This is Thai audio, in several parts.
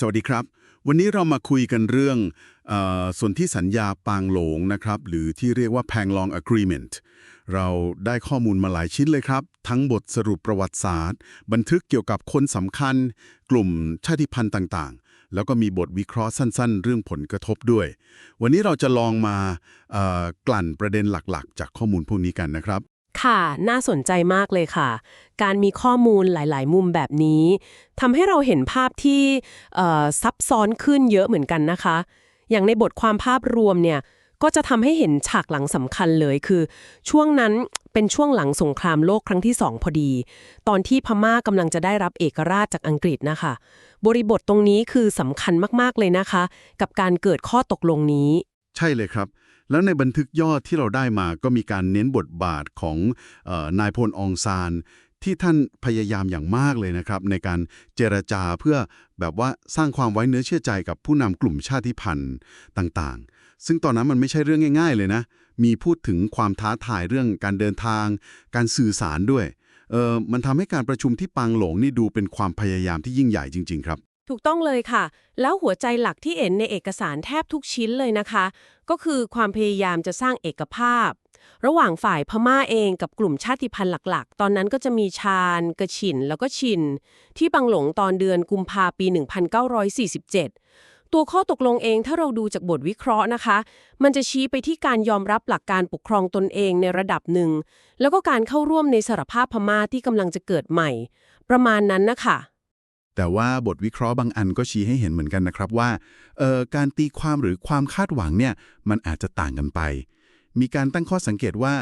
สวัสดีครับ วันนี้เรามาคุยกันเรื่องอส่วนที่สัญญาปางหลงนะครับ หรือที่เรียกว่า Panglong Agreement เราได้ข้อมูลมาหลายชิ้นเลยครับ ทั้งบทสรุปประวัติศาสตร์ บันทึกเกี่ยวกับคนสำคัญ กลุ่มชาติพันธุ์ต่างๆ แล้วก็มีบทวิเคราะห์สั้นๆ เรื่องผลกระทบด้วย วันนี้เราจะลองมากลั่นประเด็นหลักๆ จากข้อมูลพวกนี้กันนะครับ ค่ะน่าสนใจมากเลยค่ะ การมีข้อมูลหลาย ๆ มุมแบบนี้ทำให้เราเห็นภาพที่ซับซ้อนขึ้นเยอะเหมือนกันนะคะ อย่างในบทความภาพรวมเนี่ยก็จะทำให้เห็นฉากหลังสำคัญเลยคือ ช่วงนั้นเป็นช่วงหลังสงครามโลกครั้งที่สองพอดี ตอนที่พม่ากำลังจะได้รับเอกราชจากอังกฤษนะคะ บริบทตรงนี้คือสำคัญมากๆเลยนะคะ กับการเกิดข้อตกลงนี้ ใช่เลยครับ แล้วในบันทึกยอดที่เราได้มาก็มีการเน้นบทบาทของออนายพลองซานที่ท่านพยายามอย่างมากเลยนะครับ ในการเจรจาเพื่อแบบว่าสร้างความไว้เนื้อเชื่อใจกับผู้นำกลุ่มชาติพันธุ์ต่างๆ ซึ่งตอนนั้นมันไม่ใช่เรื่องง่าย ๆ เลยนะ มีพูดถึงความท้าทายเรื่องการเดินทาง การสื่อสารด้วยเออมันทำให้การประชุมที่ปางหลงนี่ดูเป็นความพยายามที่ยิ่งใหญ่จริง ๆ ครับ ถูกต้องเลยค่ะ แล้วหัวใจหลักที่เห็นในเอกสารแทบทุกชิ้นเลยนะคะ ก็คือความพยายามจะสร้างเอกภาพ ระหว่างฝ่ายพม่าเองกับกลุ่มชาติพันธุ์หลักๆ ตอนนั้นก็จะมีชาญกระฉิน แล้วก็ชิน ที่บังหลงตอนเดือนกุมภาปี 1947 ตัวข้อตกลงเองถ้าเราดูจากบทวิเคราะห์นะคะ มันจะชี้ไปที่การยอมรับหลักการปกครองตนเองในระดับหนึ่ง แล้วก็การเข้าร่วมในสหภาพพม่าที่กำลังจะเกิดใหม่ ประมาณนั้นนะคะ แต่ว่าบทวิเคราะห์บางอันก็ชี้ให้เห็นเหมือนกันนะครับว่าเอ่อการตีความหรือความคาดหวังเนี่ยมันอาจจะต่างกันไป มีการตั้งข้อสังเกตว่า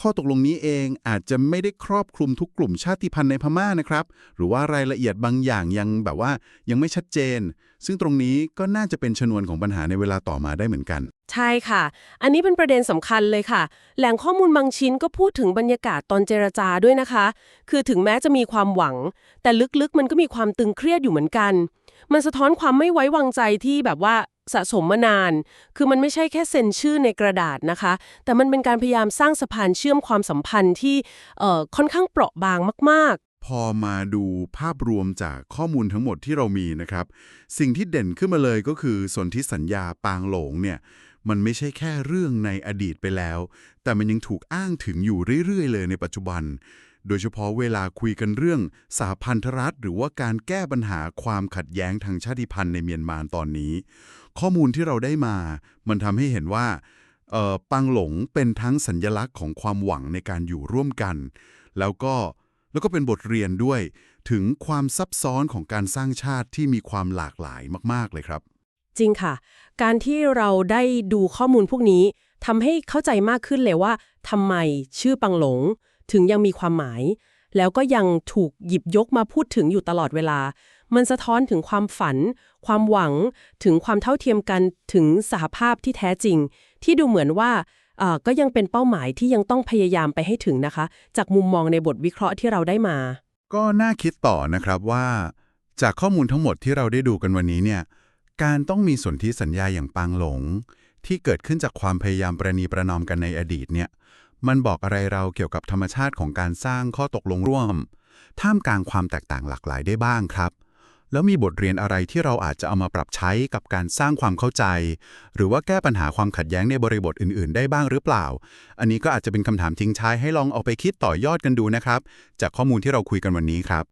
ข้อตกลงนี้เองอาจจะไม่ได้ครอบคลุมทุกกลุ่มชาติพันธุ์ในพม่านะครับ หรือว่ารายละเอียดบางอย่างยังแบบว่ายังไม่ชัดเจน ซึ่งตรงนี้ก็น่าจะเป็นชนวนของปัญหาในเวลาต่อมาได้เหมือนกัน ใช่ค่ะ อันนี้เป็นประเด็นสำคัญเลยค่ะ แหล่งข้อมูลบางชิ้นก็พูดถึงบรรยากาศตอนเจรจาด้วยนะคะ คือถึงแม้จะมีความหวัง แต่ลึกๆมันก็มีความตึงเครียดอยู่เหมือนกัน มันสะท้อนความไม่ไว้วางใจที่แบบว่า สะสมมานาน คือมันไม่ใช่แค่เซ็นชื่อในกระดาษนะคะ แต่มันเป็นการพยายามสร้างสะพานเชื่อมความสัมพันธ์ที่ค่อนข้างเปราะบางมาก ๆพอมาดูภาพรวมจากข้อมูลทั้งหมดที่เรามีนะครับ สิ่งที่เด่นขึ้นมาเลยก็คือสนธิสัญญาปางหลงเนี่ย มันไม่ใช่แค่เรื่องในอดีตไปแล้ว แต่มันยังถูกอ้างถึงอยู่เรื่อย ๆ เลยในปัจจุบัน โดยเฉพาะเวลาคุยกันเรื่องสหพันธรัฐ หรือว่าการแก้ปัญหาความขัดแย้งทางชาติพันธุ์ในเมียนมาตอนนี้ ข้อมูลที่เราได้มา มันทำให้เห็นว่าปังหลงเป็นทั้งสัญญลักษณ์ของความหวังในการอยู่ร่วมกัน แล้วก็แล้วก็เป็นบทเรียนด้วย ถึงความซับซ้อนของการสร้างชาติที่มีความหลากหลายมาก ๆ เลยครับ จริงค่ะ การที่เราได้ดูข้อมูลพวกนี้ทำให้เข้าใจมากขึ้นเลยว่าทำไมชื่อปังหลง ถึงยังมีความหมาย แล้วก็ยังถูกหยิบยกมาพูดถึงอยู่ตลอดเวลา มันสะท้อนถึงความฝัน ความหวัง ถึงความเท่าเทียมกันถึงสหภาพที่แท้จริง ที่ดูเหมือนว่าก็ยังเป็นเป้าหมายที่ยังต้องพยายามไปให้ถึงนะคะ จากมุมมองในบทวิเคราะห์ที่เราได้มา ก็น่าคิดต่อนะครับว่า จากข้อมูลทั้งหมดที่เราได้ดูกันวันนี้เนี่ยการต้องมีสนธิสัญญาอย่างปางหลง ที่เกิดขึ้นจากความพยายามประนีประนอมกันในอดีตเนี่ย มันบอกอะไรเราเกี่ยวกับธรรมชาติของการสร้างข้อตกลงร่วม ท่ามกลางความแตกต่างหลากหลายได้บ้างครับ แล้วมีบทเรียนอะไรที่เราอาจจะเอามาปรับใช้กับการสร้างความเข้าใจ หรือว่าแก้ปัญหาความขัดแย้งในบริบทอื่น ๆ ได้บ้างหรือเปล่า อันนี้ก็อาจจะเป็นคำถามทิ้งท้ายให้ลองเอาไปคิดต่อยอดกันดูนะครับ จากข้อมูลที่เราคุยกันวันนี้ครับ